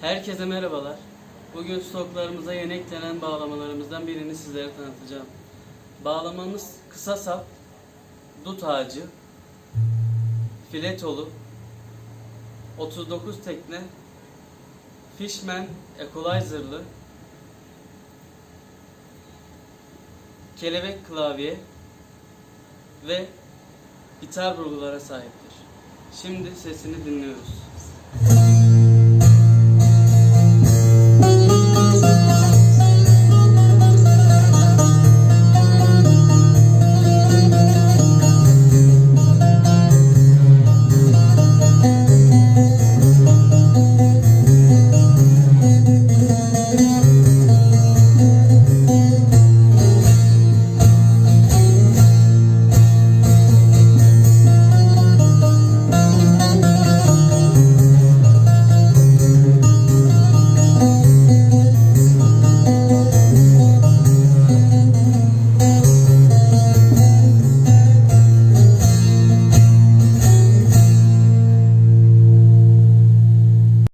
Herkese merhabalar. Bugün stoklarımıza yeni eklenen bağlamalarımızdan birini sizlere tanıtacağım. Bağlamamız kısa sap, dut ağacı, filetolu, 39 tekne, Fishman Equalizer'lı, kelebek klavye ve gitar vurgulara sahiptir. Şimdi sesini dinliyoruz.